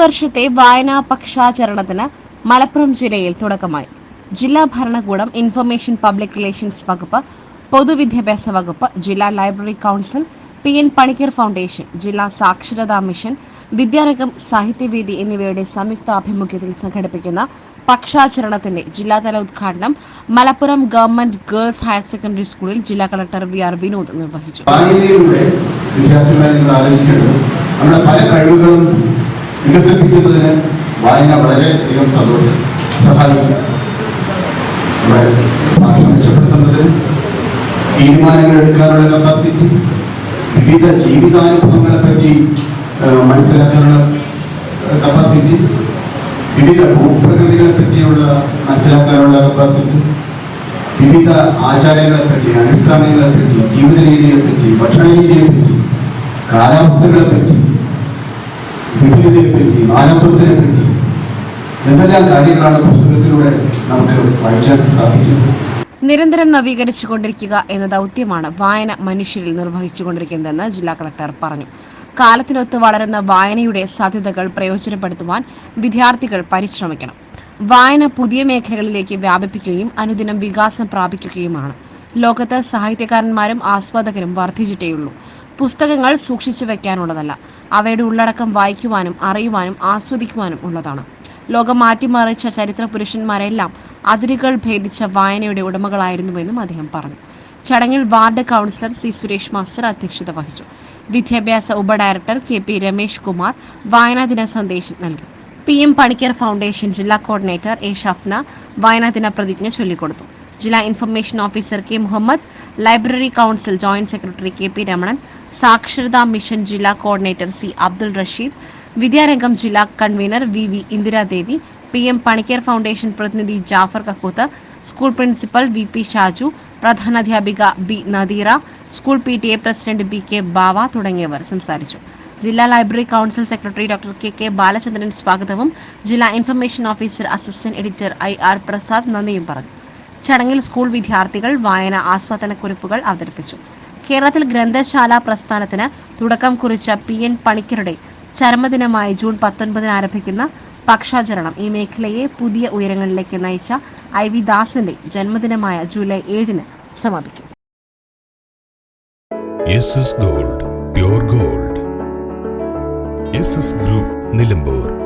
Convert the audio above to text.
വർഷത്തെ വായനാ പക്ഷാചരണത്തിന് മലപ്പുറം ജില്ലയിൽ തുടക്കമായി. ജില്ലാ ഭരണകൂടം ഇൻഫർമേഷൻ പബ്ലിക് റിലേഷൻസ് വകുപ്പ് പൊതുവിദ്യാഭ്യാസ വകുപ്പ് ജില്ലാ library council P N Panicker foundation ജില്ലാ സാക്ഷരതാ മിഷൻ വിദ്യാരംഗം സാഹിത്യവേദി എന്നിവയുടെ സംയുക്ത ആഭിമുഖ്യത്തിൽ സംഘടിപ്പിക്കുന്ന പക്ഷാചരണത്തിന്റെ ജില്ലാതല ഉദ്ഘാടനം Malappuram government girls higher secondary സ്കൂളിൽ ജില്ലാ കളക്ടർ വി ആർ വിനോദ് നിർവഹിച്ചു. വിദ്യാർത്ഥികളെ പല കഴിവുകളും വികസിപ്പിക്കുന്നതിന് വായന വളരെ വളരെയധികം സന്തോഷം സഹായിക്കും. ഭാഷ മെച്ചപ്പെടുത്തുന്നതിന് തീരുമാനങ്ങൾ എടുക്കാനുള്ള കപ്പാസിറ്റി വിവിധ ജീവിതാനുഭവങ്ങളെ പറ്റി മനസ്സിലാക്കാനുള്ള കപ്പാസിറ്റി വിവിധ ഭൂപ്രകൃതികളെ പറ്റിയുള്ള മനസ്സിലാക്കാനുള്ള കപ്പാസിറ്റി വിവിധ ആചാരങ്ങളെ പറ്റി അനുഷ്ഠാനങ്ങളെ പറ്റി ജീവിത രീതിയെ പറ്റി ഭക്ഷണ രീതിയെ പറ്റി കാലാവസ്ഥകളെ പറ്റി പറ്റി നാനത്വത്തിനെ പറ്റി എന്തെല്ലാം കാര്യങ്ങളാണ് പുസ്തകത്തിലൂടെ നമുക്ക് വായിക്കാൻ സാധിക്കുന്നത്? നിരന്തരം നവീകരിച്ചു കൊണ്ടിരിക്കുക എന്ന ദൗത്യമാണ് വായന മനുഷ്യരിൽ നിർവഹിച്ചുകൊണ്ടിരിക്കുന്നതെന്ന് ജില്ലാ കളക്ടർ പറഞ്ഞു. കാലത്തിനൊത്ത് വളരുന്ന വായനയുടെ സാധ്യതകൾ പ്രയോജനപ്പെടുത്തുവാൻ വിദ്യാർത്ഥികൾ പരിശ്രമിക്കണം. വായന പുതിയ മേഖലകളിലേക്ക് വ്യാപിപ്പിക്കുകയും അനുദിനം വികാസം പ്രാപിക്കുകയുമാണ്. ലോകത്ത് സാഹിത്യകാരന്മാരും ആസ്വാദകരും വർദ്ധിച്ചിട്ടേയുള്ളൂ. പുസ്തകങ്ങൾ സൂക്ഷിച്ചു വെക്കാനുള്ളതല്ല. അവയുടെ ഉള്ളടക്കം വായിക്കുവാനും അറിയുവാനും ആസ്വദിക്കുവാനും ഉള്ളതാണ്. ലോകം മാറ്റിമറിച്ച ചരിത്ര പുരുഷന്മാരെല്ലാം അതിരുകൾ ഭേദിച്ച വായനയുടെ ഉടമകളായിരുന്നുവെന്നും അദ്ദേഹം പറഞ്ഞു. ചടങ്ങിൽ ward councillor C Suresh master അധ്യക്ഷത വഹിച്ചു. വിദ്യാഭ്യാസ ഉപഡയറക്ടർ കെ പി രമേഷ് കുമാർ വായനാ ദിന സന്ദേശം നൽകി. പി എം പണിക്കർ ഫൗണ്ടേഷൻ ജില്ലാ കോർഡിനേറ്റർ എ ഷഫ്ന വായനാ ദിന പ്രതിജ്ഞ ചൊല്ലിക്കൊടുത്തു. ജില്ലാ information officer K Muhammad library council joint secretary K P Ramanan സാക്ഷരതാ മിഷൻ ജില്ലാ കോർഡിനേറ്റർ സി അബ്ദുൾ റഷീദ് വിദ്യാരംഗം ജില്ലാ convener V V Indiradevi P M Panicker foundation പ്രതിനിധി Jafar Kakkooth school principal V P Shaju പ്രധാനാധ്യാപിക B Nadeera school P T A president B K Bava തുടങ്ങിയവർ സംസാരിച്ചു. ജില്ലാ library council secretary doctor K K Balachandran സ്വാഗതവും ജില്ലാ information officer assistant editor I R Prasad നന്ദിയും പറഞ്ഞു. ചടങ്ങിൽ school വിദ്യാർത്ഥികൾ വായന ആസ്വാദന കുറിപ്പുകൾ അവതരിപ്പിച്ചു. കേരളത്തിൽ ഗ്രന്ഥശാല പ്രസ്ഥാനത്തിന് തുടക്കം കുറിച്ച പി എൻ പണിക്കരുടെ ചരമദിനമായ ജൂൺ പത്തൊൻപതിന് ആരംഭിക്കുന്ന പക്ഷാചരണം ഈ മേഖലയെ പുതിയ ഉയരങ്ങളിലേക്ക് നയിച്ച ഐ വി ദാസിന്റെ ജന്മദിനമായ ജൂലൈ ഏഴിന് സമാപിക്കും. Gold gold. ഗ്രൂപ്പ് നിലമ്പൂർ.